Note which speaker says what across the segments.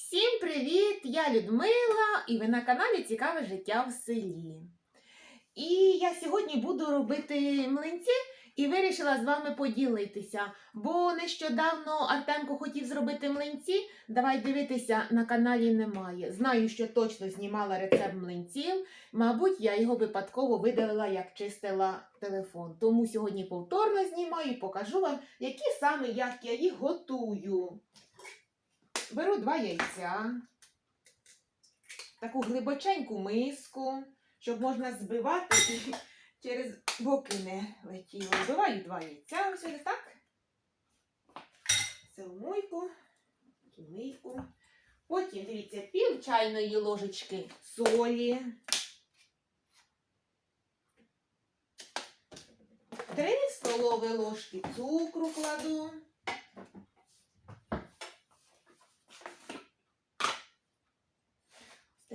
Speaker 1: Всім привіт! Я Людмила і ви на каналі Цікаве життя в селі. І я сьогодні буду робити млинці і вирішила з вами поділитися. Бо нещодавно Артемко хотів зробити млинці. Давай дивитися, на каналі немає. Знаю, що точно знімала рецепт млинців. Мабуть, я його випадково видалила, як чистила телефон. Тому сьогодні повторно знімаю і покажу вам, які саме як я їх готую. Беру два яйця, таку глибоченьку миску, щоб можна збивати і через боки не летіло. Вбиваю два яйця, ось ось так. Це в мойку, в мийку. Потім, дивіться, пів чайної ложечки солі. Три столові ложки цукру кладу.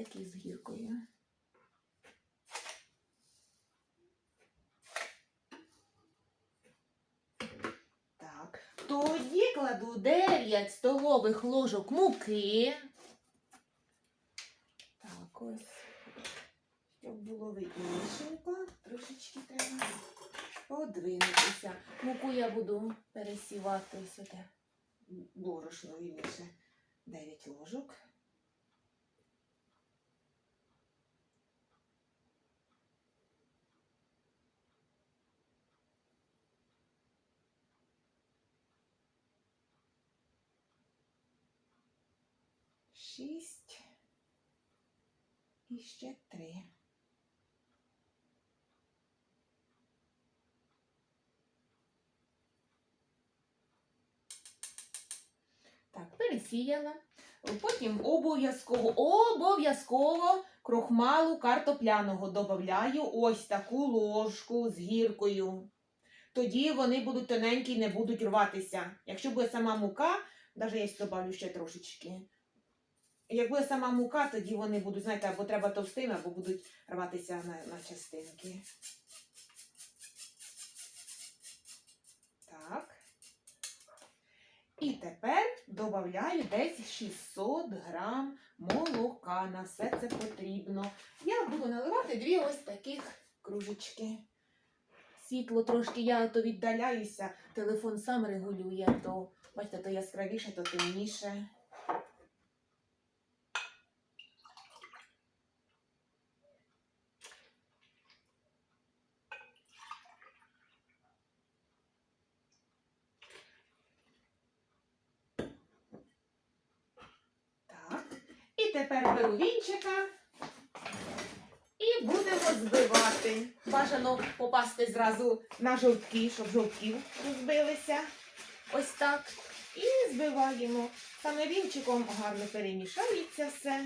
Speaker 1: Такі з гіркою. Так. Тоді кладу 9 столових ложок муки. Так, ось. Щоб було виднішенько, трошечки треба подвинутися. Муку я буду пересівати сюди. Борошно вільніше. 9 ложок. Шість і ще три. Так, пересіяла. Потім обов'язково, обов'язково крохмалу картопляного додаю ось таку ложку з гіркою. Тоді вони будуть тоненькі і не будуть рватися. Якщо буде сама мука, навіть я добавлю ще трошечки. Як буде сама мука, тоді вони будуть, знаєте, або треба товстими, або будуть рватися на, на частинки. Так. І тепер додаю десь 600 грам молока. На все це потрібно. Я буду наливати дві ось таких кружечки. Світло трошки я то віддаляюся, телефон сам регулює, то бачите, то яскравіше, то темніше. Так. І тепер беру вінчика і будемо збивати. Бажано попасти зразу на жовтки, щоб жовтків розбилися. Ось так. І збиваємо. Саме вінчиком гарно перемішається все.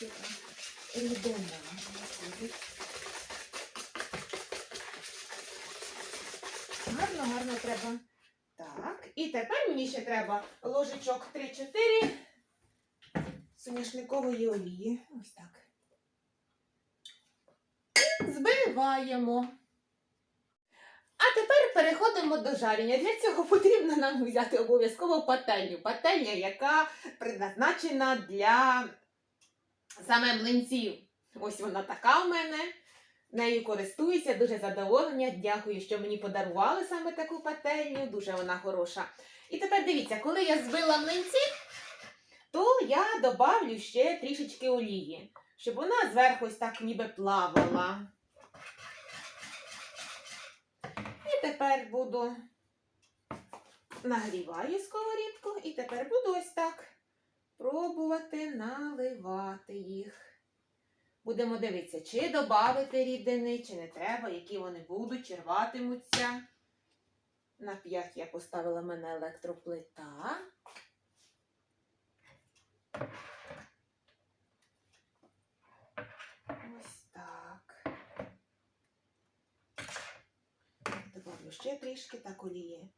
Speaker 1: Яка. Гарно, гарно треба. І тепер мені ще треба ложечок 3-4 соняшникової олії. Ось так. І збиваємо. А тепер переходимо до жарення. Для цього потрібно нам взяти обов'язково пательню. Пательня, яка предназначена для саме млинців. Ось вона така в мене. Нею користуюся, дуже задоволення. Дякую, що мені подарували саме таку пательню. Дуже вона хороша. І тепер дивіться, коли я збила млинці, то я добавлю ще трішечки олії, щоб вона зверху ось так ніби плавала. І тепер буду нагріваю сковорідку, і тепер буду ось так пробувати наливати їх. Будемо дивитися, чи додати рідини, чи не треба, які вони будуть, чи рватимуться. На 5 я поставила в мене електроплита. Ось так. Добавлю ще трішки так олії.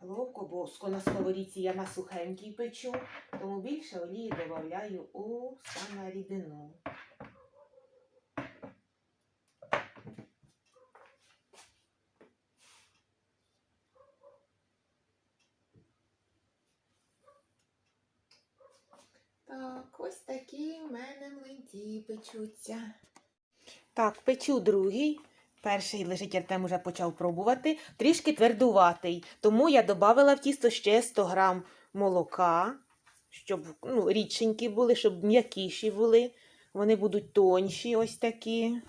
Speaker 1: Ловко, бо на сковорідці я на сухенькій печу, тому більше олії додаю у саме рідину. Ось такі в мене млинці печуться. Так, печу другий. Перший лежить Артем уже почав пробувати. Трішки твердуватий. Тому я додала в тісто ще 100 грам молока, щоб ну, рідшенькі були, щоб м'якіші були. Вони будуть тонші, ось такі.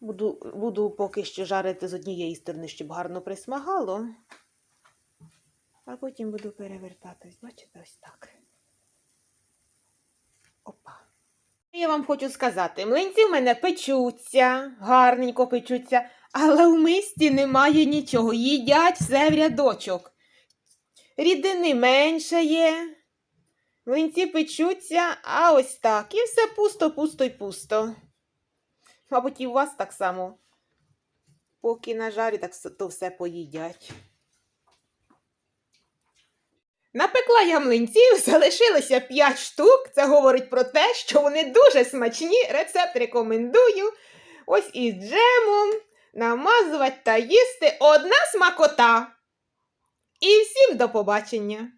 Speaker 1: Буду, буду поки що жарити з однієї сторони, щоб гарно присмагало. А потім буду перевертати. Бачите, ось так. Опа. Я вам хочу сказати, млинці в мене печуться, гарненько печуться, але в мисті немає нічого. Їдять все в рядочок. Рідини менше є. Млинці печуться, а ось так. І все пусто, пусто й пусто. Мабуть, і у вас так само. Поки на жарі, так то все поїдять. Напекла я млинців, залишилося 5 штук. Це говорить про те, що вони дуже смачні. Рецепт рекомендую. Ось із джемом намазувати та їсти одна смакота. І всім до побачення!